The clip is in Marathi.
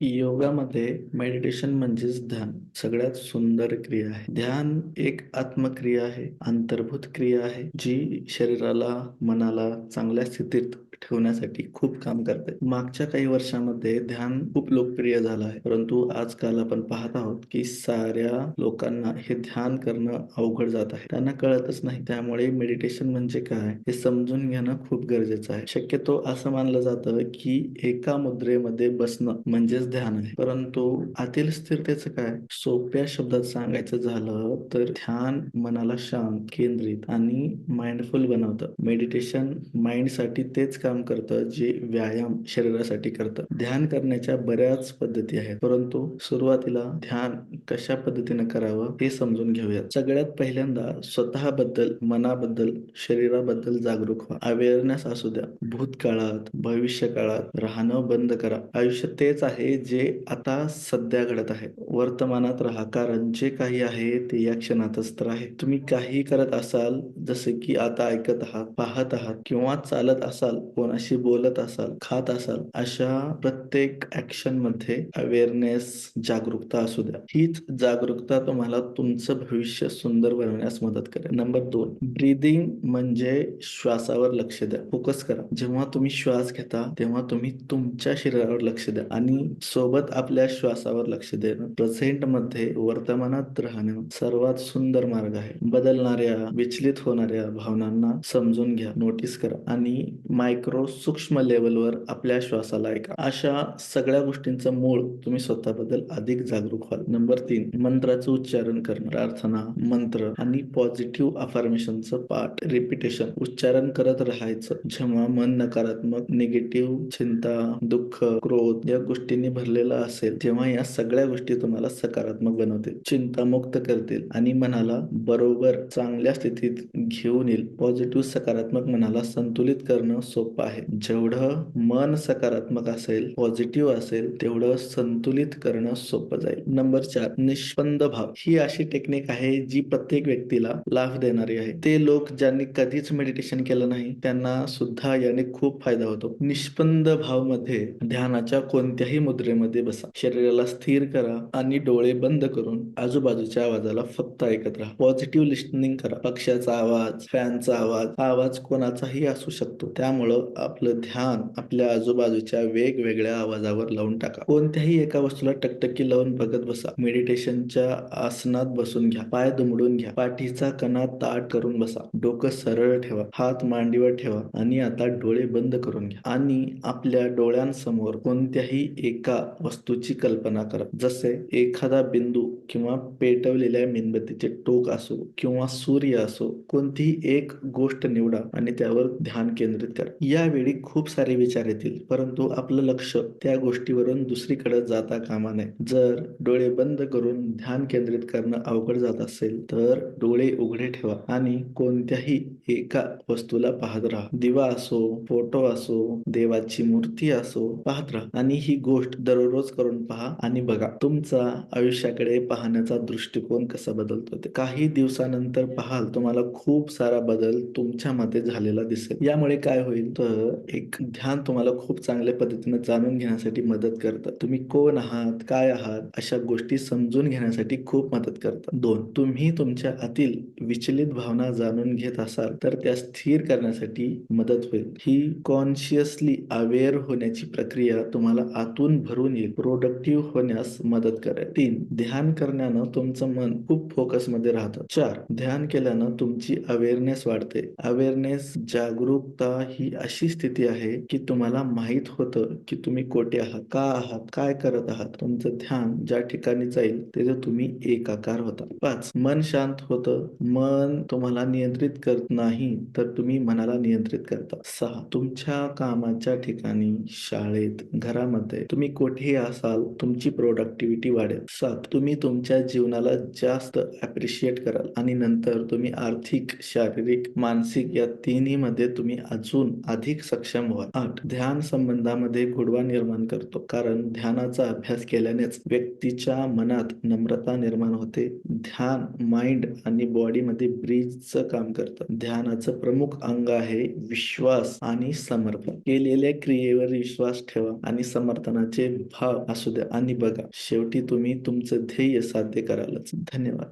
योगामध्ये मेडिटेशन म्हणजेच ध्यान. सगळ्यात सुंदर क्रिया आहे. ध्यान एक आत्मक्रिया आहे अंतर्भूत क्रिया आहे जी शरीराला मनाला चांगल्या स्थितीत ठेवण्यासाठी खूप काम करते मागच्या काही वर्षामध्ये ध्यान खूप लोकप्रिय झालं आहे. परंतु आजकाल आपण पाहत आहोत की साऱ्या लोकांना हे ध्यान करणं अवघड जात आहे. त्यांना कळतच नाही. त्यामुळे मेडिटेशन म्हणजे काय? हे समजून घेणं खूप गरजेचं आहे. शक्यतो असं मानलं जातं की एका मुद्रेमध्ये बसणं म्हणजेच ध्यान आहे. परंतु आतील स्थिरतेचं काय? सोप्या शब्दात सांगायचं झालं तर ध्यान मनाला शांत केंद्रित आणि माइंडफुल बनवतं. मेडिटेशन माइंडसाठी तेच काम करतं जे व्यायाम शरीरासाठी करतं. ध्यान करण्याच्या बऱ्याच पद्धती आहेत. परंतु सुरुवातीला ध्यान कशा पद्धतीने करावं हे समजून घेऊयात. सगळ्यात पहिल्यांदा स्वतःबद्दल मनाबद्दल शरीराबद्दल जागरूक व्हा. अवेअरनेस असू द्या. भूतकाळात भविष्य काळात राहणं बंद करा. आयुष्य तेच आहे जे आता सध्या घडत आहे. वर्तमानात राहा. कारण जे काही आहे ते या क्षणातच तर आहे. तुम्ही काही करत असाल जसे की आता ऐकत आहात पाहत आहात किंवा चालत असाल कोणाशी बोलत असाल खात असाल अशा प्रत्येक ऍक्शनमध्ये अवेअरनेस जागरूकता असू द्या. हीच जागरूकता तुम्हाला तुमचं भविष्य सुंदर बनवण्यास मदत करेल. नंबर दोन ब्रीदिंग म्हणजे श्वासावर लक्ष द्या. फोकस करा. जेव्हा तुम्ही श्वास घेता तेव्हा तुम्ही तुमच्या शरीरावर लक्ष द्या आणि सोबत आपल्या श्वासावर लक्ष देणं. प्रेझेंटमध्ये वर्तमानात राहणं सर्वात सुंदर मार्ग आहे. बदलणाऱ्या विचलित होणाऱ्या भावनांना समजून घ्या. नोटीस करा. आणि मायक्रो सूक्ष्म लेवलवर आपल्या श्वासाला ऐका अशा सगळ्या गोष्टींचं मूळ तुम्ही स्वतःबद्दल अधिक जागरूक व्हाल. नंबर तीन मंत्राचं उच्चारण करणं. प्रार्थना मंत्र आणि पॉझिटिव्ह अफॉर्मेशनचं पाठ. रिपिटेशन उच्चारण करत राहायचं. जेव्हा मन नकारात्मक निगेटिव्ह चिंता दुःख क्रोध या गोष्टींनी भरलेला असेल तेव्हा या सगळ्या गोष्टी तुम्हाला सकारात्मक बनवतील. चिंतामुक्त करतील आणि मनाला बरोबर चांगल्या स्थितीत घेऊन येईल. पॉझिटिव्ह सकारात्मक मनाला संतुलित करणं सोपं आहे. जेवढं मन सकारात्मक असेल पॉझिटिव्ह असेल तेवढं संतुलित करणं सोपं जाईल. नंबर चार निष्पंद भाव. ही अशी टेक्निक आहे जी प्रत्येक व्यक्तीला लाभ देणारी आहे. ते लोक ज्यांनी कधीच मेडिटेशन केलं नाही त्यांना सुद्धा याने खूप फायदा होतो. निष्पंद भावमध्ये ध्यानाच्या कोणत्याही मुद्रेमध्ये बसा. शरीराला स्थिर करा आणि डोळे बंद करून आजूबाजूच्या आवाजाला फक्त ऐकत राहा. पॉझिटिव्ह लिस्टनिंग करा. पक्ष्याचा आवाज फॅनचा आवाज आवाज कोणाचाही असू शकतो. त्यामुळं आपलं ध्यान आपल्या आजूबाजूच्या वेगवेगळ्या आवाजावर लावून टाका. कोणत्याही एका वस्तूला टकटकी लावून बघत बसा. मेडिटेशनच्या आसनात बसून घ्या. पाय दुमडून घ्या. पाठीचा कणा ताट करून बसा. डोकं सरळ ठेवा. हात मांडीवर ठेवा. आणि आता डोळे बंद करून घ्या. आणि आपल्या डोळ्यांसमोर कोणत्याही एका वस्तूची कल्पना करा. जसे एखादा बिंदू किंवा पेटवलेल्या मेणबत्तीचे टोक असो किंवा सूर्य असो कोणतीही एक गोष्ट निवडा आणि त्यावर ध्यान केंद्रित करा. यावेळी खूप सारे विचार येतील परंतु आपलं लक्ष त्या गोष्टीवरून दुसरीकडे जाता कामा नये. जर डोळे बंद करून ध्यान केंद्रित करणं अवघड जात असेल तर डोळे उघडे ठेवा आणि कोणत्याही एका वस्तूला पाहत राहा. दिवा असो फोटो असो देवाची मूर्ती असो पाहत राहा आणि ही गोष्ट दररोज करून पहा आणि बघा तुमचा आयुष्याकडे पाहण्याचा दृष्टिकोन कसा बदलतो ते. काही दिवसानंतर पाहाल तुम्हाला खूप सारा बदल तुमच्यामध्ये झालेला दिसेल. यामुळे काय होईल? एक ध्यान तुम्हाला खूप चांगल्या पद्धतीने जाणून घेण्यासाठी मदत करतं. तुम्ही कोण आहात काय आहात अशा गोष्टी समजून घेण्यासाठी खूप मदत करतात दोन तुम्ही तुमच्या आतील विचलित भावना जाणून घेत असाल तर त्या स्थिर करण्यासाठी मदत होईल. ही कॉन्शियसली अवेअर होण्याची प्रक्रिया तुम्हाला आतून भरून येईल. प्रोडक्टिव्ह होण्यास मदत करेल. तीन ध्यान करण्यानं तुमचं मन खूप फोकसमध्ये राहतं. चार ध्यान केल्यानं तुमची अवेअरनेस वाढते. अवेअरनेस जागरूकता ही अशी स्थिती आहे की तुम्हाला माहीत होतं की तुम्ही कोठे आहात का आहात काय करत आहात तुमचं ध्यान ज्या ठिकाणी जाईल तिथे तुम्ही एकाकार होता. पाच मन शांत होतं. मन तुम्हाला नियंत्रित करत नाही तर तुम्ही मनाला नियंत्रित करता. सहा तुमच्या कामाच्या ठिकाणी शाळेत घरामध्ये तुम्ही कोठेही असाल तुमची प्रोडक्टिव्हिटी वाढेल. सात तुम्ही तुमच्या जीवनाला जास्त अप्रिशिएट कराल आणि नंतर तुम्ही आर्थिक शारीरिक मानसिक या तिन्ही मध्ये तुम्ही अजून अधिक सक्षम व्हा आठ ध्यान संबंधामध्ये गोडवा निर्माण करतो कारण ध्यानाचा अभ्यास केल्यानेच व्यक्तीच्या मनात नम्रता निर्माण होते. ध्यान माइंड आणि बॉडी मध्ये ब्रिजचं काम करतं. ध्यानाचं प्रमुख अंग आहे विश्वास आणि समर्पण. केलेल्या क्रियेवर विश्वास ठेवा आणि समर्थनाचे भाव असू द्या. आणि बघा शेवटी तुम्ही तुमचं ध्येय साध्य करालच. धन्यवाद.